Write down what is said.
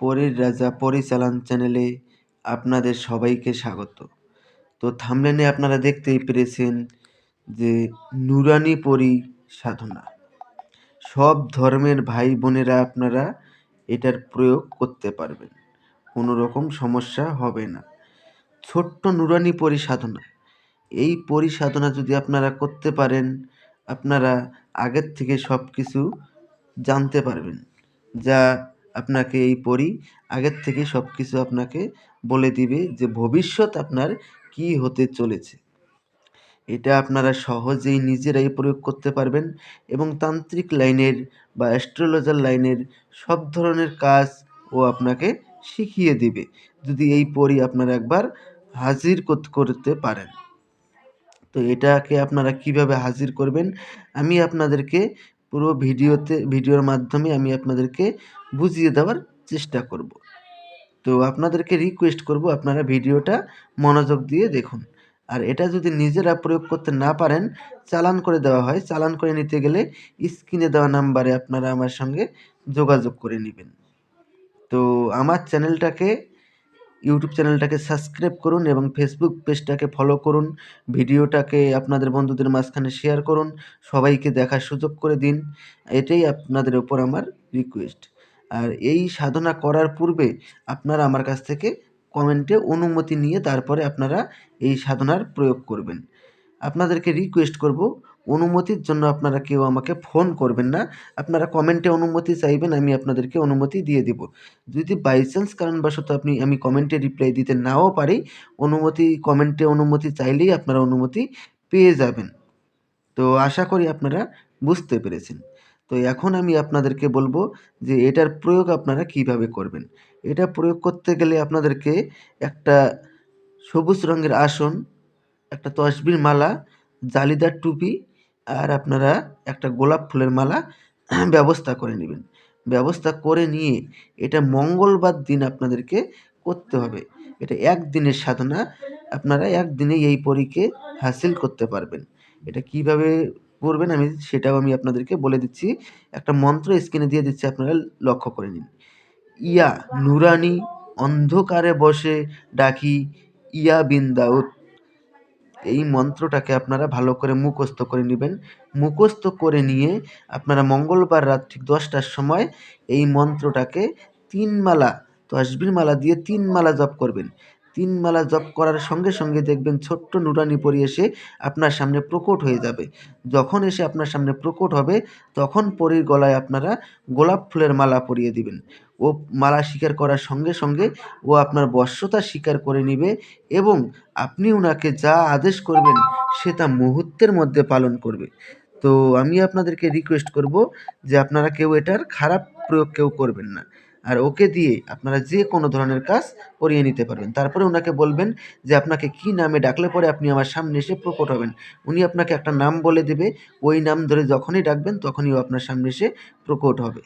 পরীর রাজা পরিচালন চ্যানেলে আপনাদের সবাইকে স্বাগত। তো থামলেনে আপনারা দেখতেই পেরেছেন যে নুরানি পরি সাধনা সব ধর্মের ভাই বোনেরা আপনারা এটার প্রয়োগ করতে পারবেন, কোনো রকম সমস্যা হবে না। ছোট্ট নুরানি পরি সাধনা এই পরি সাধনা যদি আপনারা করতে পারেন, আপনারা আগের থেকে সব কিছু জানতে পারবেন। যা আপনাকে এই পরি আগের থেকে সব কিছু আপনাকে বলে দিবে যে ভবিষ্যৎ আপনার কি হতে চলেছে। এটা আপনারা সহজেই নিজেরাই প্রয়োগ করতে পারবেন এবং তান্ত্রিক লাইনের বা অ্যাস্ট্রোলজার লাইনের সব ধরনের কাজ ও আপনাকে শিখিয়ে দিবে যদি এই পরি আপনারা একবার হাজির করতে পারেন। তো এটাকে আপনারা কীভাবে হাজির করবেন আমি আপনাদেরকে পুরো ভিডিওতে, ভিডিওর মাধ্যমে আমি আপনাদেরকে বুঝিয়ে দেওয়ার চেষ্টা করব। তো আপনাদেরকে রিকোয়েস্ট করব আপনারা ভিডিওটা মনোযোগ দিয়ে দেখুন। আর এটা যদি নিজেরা প্রয়োগ করতে না পারেন, চালান করে দেওয়া হয়। চালান করে নিতে গেলে স্ক্রিনে দেওয়া নাম্বারে আপনারা আমার সঙ্গে যোগাযোগ করে নেবেন। তো আমার চ্যানেলটাকে ইউটিউব চ্যানেলটাকে সাবস্ক্রাইব করুন এবং ফেসবুক পেজটাকে ফলো করুন। ভিডিওটাকে আপনাদের বন্ধুদের মাঝখানে শেয়ার করুন। সবাইকে দেখার সুযোগ করে দিন। এটাই আপনাদের ওপর আমার রিকোয়েস্ট আর এই সাধনা করার পূর্বে আপনারা আমার কাছ থেকে কমেন্টে অনুমতি নিয়ে তারপরে আপনারা এই সাধনার প্রয়োগ করবেন। আপনাদেরকে রিকোয়েস্ট করব অনুমতির জন্য আপনারা কেউ আমাকে ফোন করবেন না। আপনারা কমেন্টে অনুমতি চাইবেন, আমি আপনাদেরকে অনুমতি দিয়ে দিব। যদি বাই চান্স কারণবশত আপনি, আমি কমেন্টে রিপ্লাই দিতে নাও পারি, অনুমতি, কমেন্টে অনুমতি চাইলেই আপনারা অনুমতি পেয়ে যাবেন। তো আশা করি আপনারা বুঝতে পেরেছেন। তো এখন আমি আপনাদেরকে বলব যে এটার প্রয়োগ আপনারা কীভাবে করবেন। এটা প্রয়োগ করতে গেলে আপনাদেরকে একটা সবুজ রঙের আসন, একটা তসবির মালা জালিদার টুপি আর আপনারা একটা গোলাপ ফুলের মালা ব্যবস্থা করে নেবেন। ব্যবস্থা করে নিয়ে এটা মঙ্গলবার দিন আপনাদেরকে করতে হবে। এটা একদিনের সাধনা। আপনারা একদিনে এই পরীকে হাসিল করতে পারবেন। এটা কীভাবে করবেন আমি সেটাও আমি আপনাদেরকে বলে দিচ্ছি। একটা মন্ত্র স্ক্রিনে দিয়ে দিচ্ছি, আপনারা লক্ষ্য করে নিন। ইয়া নুরানি, অন্ধকারে বসে ডাকি, ইয়া বিন্দাউত। এই মন্ত্রটাকে আপনারা ভালো করে মুখস্থ করে নেবেন। মুখস্থ করে নিয়ে আপনারা মঙ্গলবার রাত ঠিক দশটার সময় এই মন্ত্রটাকে তিন মালা, তসবির মালা দিয়ে তিন মালা জপ করবেন। তিন মালা জপ করার সঙ্গে সঙ্গে দেখবেন ছোট্ট নুরানি পরি এসে আপনার সামনে প্রকট হয়ে যাবে। যখন এসে আপনার সামনে প্রকট হবে, তখন পরীর গলায় আপনারা গোলাপ ফুলের মালা পরিয়ে দিবেন। ও মালা স্বীকার করার সঙ্গে সঙ্গে ও আপনার বশ্যতা স্বীকার করে নিবে এবং আপনি ওনাকে যা আদেশ করবেন সে তা মুহূর্তের মধ্যে পালন করবে। তো আমি আপনাদেরকে রিকোয়েস্ট করব যে আপনারা কেউ এটার খারাপ প্রয়োগ কেউ করবেন না। আর ওকে দিয়ে আপনারা যে কোনো ধরনের কাজ করিয়ে নিতে পারবেন। তারপরে ওনাকে বলবেন যে, আপনাকে কি নামে ডাকলে পরে আপনি আমার সামনে এসে প্রকট হবেন। উনি আপনাকে একটা নাম বলে দেবে। ওই নাম ধরে যখনই ডাকবেন, তখনই ও আপনার সামনে এসে প্রকট হবে।